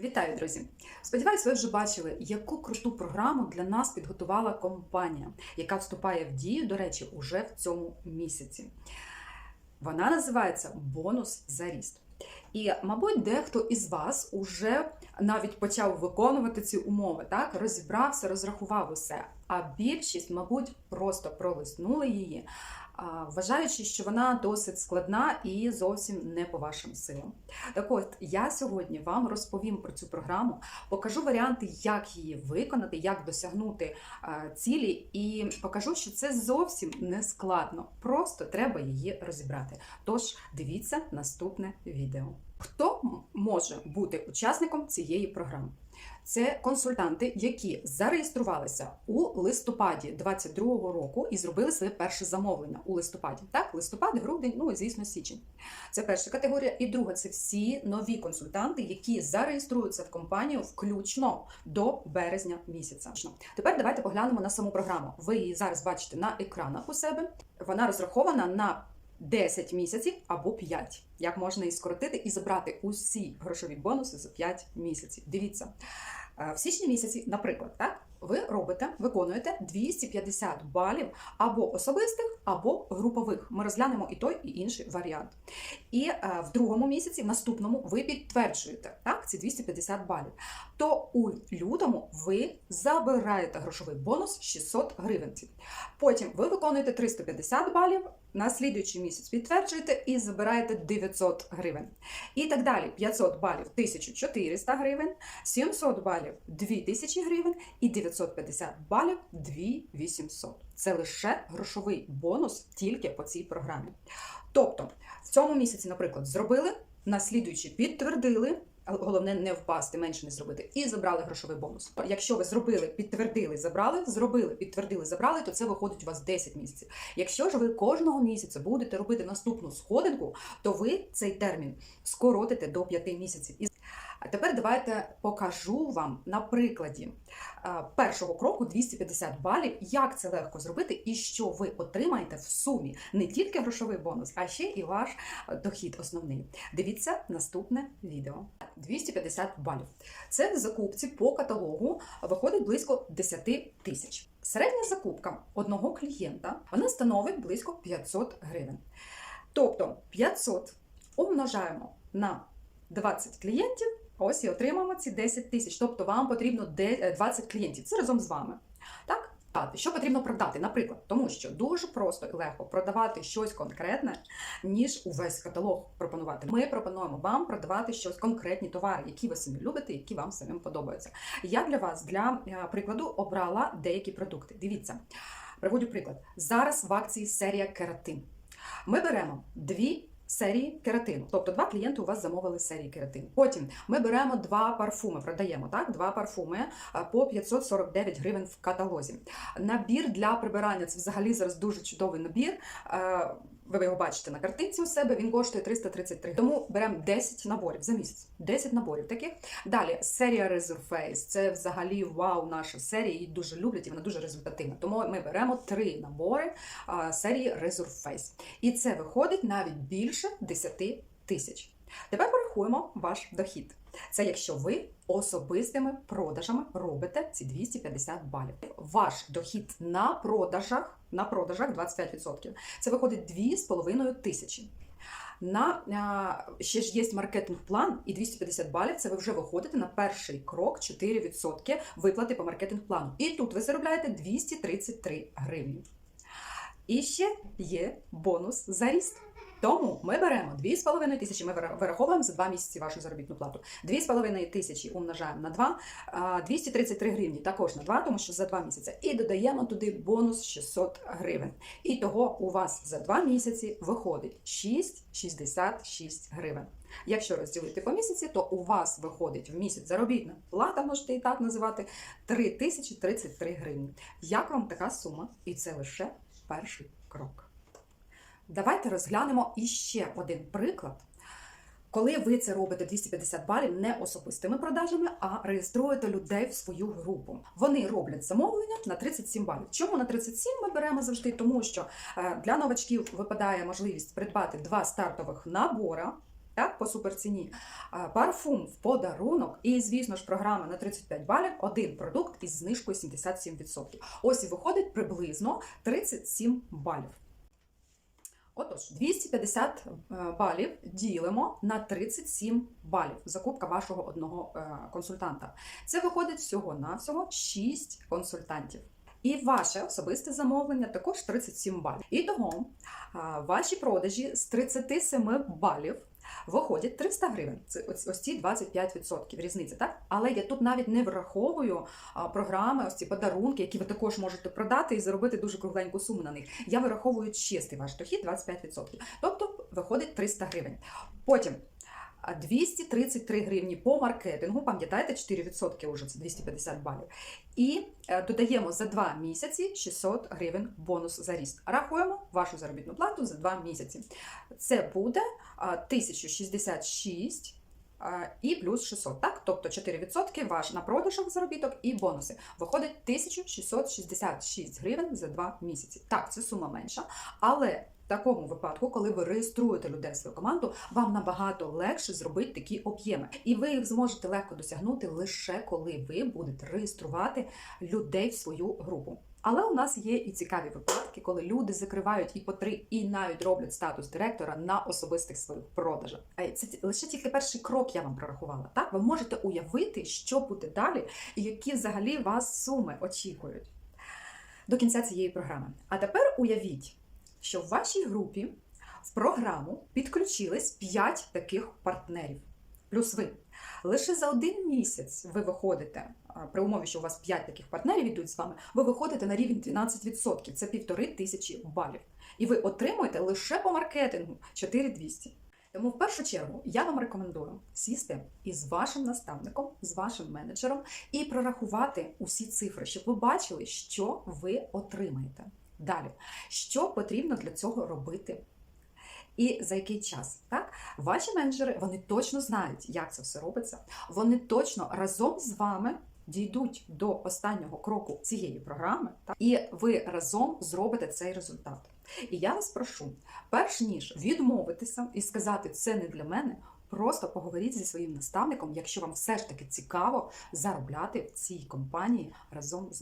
Вітаю, друзі! Сподіваюсь, ви вже бачили, яку круту програму для нас підготувала компанія, яка вступає в дію, до речі, уже в цьому місяці. Вона називається Бонус за ріст. І, мабуть, дехто із вас уже навіть почав виконувати ці умови, так розібрався, розрахував усе. А більшість, мабуть, просто пролиснули її, вважаючи, що вона досить складна і зовсім не по вашим силам. Так от, я сьогодні вам розповім про цю програму, покажу варіанти, як її виконати, як досягнути цілі, і покажу, що це зовсім не складно. Просто треба її розібрати. Тож дивіться наступне відео. Хто може бути учасником цієї програми? Це консультанти, які зареєструвалися у листопаді 22-го року і зробили своє перше замовлення у листопаді. Так, листопад, грудень, ну і звісно, січень. Це перша категорія. І друга це всі нові консультанти, які зареєструються в компанію включно до березня місяця. Тепер давайте поглянемо на саму програму. Ви її зараз бачите на екранах у себе. Вона розрахована на 10 місяців або 5. Як можна її скоротити і забрати усі грошові бонуси за 5 місяців. Дивіться. Е, В січні місяці, наприклад, так, ви робите, виконуєте 250 балів або особистих, або групових. Ми розглянемо і той, і інший варіант. І е, в другому місяці, в наступному, ви підтверджуєте так, ці 250 балів. То у лютому ви забираєте грошовий бонус 600 гривень. Потім ви виконуєте 350 балів, на слідуючий місяць підтверджуєте і забираєте 900 гривень. І так далі: 500 балів 1400 гривень, 700 балів 2000 гривень і 950 балів 2800. Це лише грошовий бонус тільки по цій програмі. Тобто, в цьому місяці, наприклад, зробили, на слідуючий підтвердили. Головне не впасти, менше не зробити, і забрали грошовий бонус. Якщо ви зробили, підтвердили, забрали, зробили, підтвердили, забрали, то це виходить у вас 10 місяців. Якщо ж ви кожного місяця будете робити наступну сходинку, то ви цей термін скоротите до 5 місяців. А тепер давайте покажу вам на прикладі е, першого кроку 250 балів, як це легко зробити і що ви отримаєте в сумі не тільки грошовий бонус, а ще і ваш е, дохід основний. Дивіться наступне відео. 250 балів. Це в закупці по каталогу виходить близько 10 тисяч. Середня закупка одного клієнта вона становить близько 500 гривень. Тобто 500 умножаємо на 20 клієнтів, ось і отримаємо ці 10 тисяч. Тобто вам потрібно е, 20 клієнтів. Це разом з вами. Так? Що потрібно продати? Наприклад, тому що дуже просто і легко продавати щось конкретне, ніж увесь каталог пропонувати. Ми пропонуємо вам продавати щось конкретні товари, які ви самі любите, які вам самим подобаються. Я для вас для е, прикладу обрала деякі продукти. Дивіться, приводю приклад. Зараз в акції серія кератин. Ми беремо дві. Серії кератину, тобто два клієнти у вас замовили серії кератину. Потім ми беремо два парфуми, продаємо так, два парфуми а, по 549 гривень в каталозі. Набір для прибирання це взагалі зараз дуже чудовий набір. Ви його бачите на картинці у себе. Він коштує 333. Тому беремо 10 наборів за місяць. 10 наборів таких. Далі серія Resurface. Це взагалі вау, наша серія. Її дуже люблять і вона дуже результативна. Тому ми беремо три набори а, серії Resurface. І це виходить навіть більше 10 тисяч. Тепер порахуємо ваш дохід. Це якщо ви особистими продажами робите ці 250 балів. Ваш дохід на продажах, на продажах 25%. Це виходить 2,5 тисячі. На ще ж є маркетинг-план, і 250 балів це ви вже виходите на перший крок 4% виплати по маркетинг-плану. І тут ви заробляєте 233 гривні. І ще є бонус за ріст. Тому ми беремо 2,5 тисячі, ми вираховуємо за 2 місяці вашу заробітну плату. 2,5 тисячі умножаємо на 2, а, 233 гривні також на 2, тому що за 2 місяці. І додаємо туди бонус 600 гривень. І того у вас за 2 місяці виходить 6,66 гривень. Якщо розділити по місяці, то у вас виходить в місяць заробітна плата, можете і так називати, 3033 гривні. Як вам така сума? І це лише перший крок. Давайте розглянемо іще один приклад. Коли ви це робите 250 балів не особистими продажами, а реєструєте людей в свою групу. Вони роблять замовлення на 37 балів. Чому на 37 ми беремо завжди? Тому що е, для новачків випадає можливість придбати два стартових набора так, по суперціні, а, парфум в подарунок, і, звісно ж, програма на 35 балів, один продукт із знижкою 77%. Ось і виходить приблизно 37 балів. Отож, 250 е, балів ділимо на 37 балів. Закупка вашого одного е, консультанта. Це виходить всього-навсього 6 консультантів. І ваше особисте замовлення також 37 балів. І того ваші продажі з 37 балів виходять 300 гривень. Це ось, ось ці 25% різниця, так? Але я тут навіть не враховую програми, ось ці подарунки, які ви також можете продати і заробити дуже кругленьку суму на них. Я вираховую чистий ваш дохід 25%. Тобто виходить 300 гривень. Потім. А, 233 гривні по маркетингу, пам'ятаєте, 4% вже це 250 балів. І е, додаємо за 2 місяці 600 гривень бонус за ріст. Рахуємо вашу заробітну плату за 2 місяці. Це буде 1066 і плюс 600, так? Тобто 4% ваш на продажах заробіток і бонуси. Виходить 1666 гривень за 2 місяці. Так, це сума менша, але в такому випадку, коли ви реєструєте людей в свою команду, вам набагато легше зробити такі об'єми. І ви їх зможете легко досягнути лише коли ви будете реєструвати людей в свою групу. Але у нас є і цікаві випадки, коли люди закривають і по три, і навіть роблять статус директора на особистих своїх продажах. А Це лише тільки перший крок я вам прорахувала. Так, ви можете уявити, що буде далі, і які взагалі вас суми очікують до кінця цієї програми. А тепер уявіть, що в вашій групі в програму підключились 5 таких партнерів, плюс ви. Лише за один місяць ви виходите, при умові, що у вас 5 таких партнерів йдуть з вами, ви виходите на рівень 12%, це півтори тисячі балів. І ви отримуєте лише по маркетингу 4200. Тому в першу чергу я вам рекомендую сісти із вашим наставником, з вашим менеджером і прорахувати усі цифри, щоб ви бачили, що ви отримаєте. Далі, що потрібно для цього робити і за який час. Так? Ваші менеджери вони точно знають, як це все робиться. Вони точно разом з вами дійдуть до останнього кроку цієї програми, так? і ви разом зробите цей результат. І я вас прошу, перш ніж відмовитися і сказати це не для мене. Просто поговоріть зі своїм наставником, якщо вам все ж таки цікаво заробляти в цій компанії разом з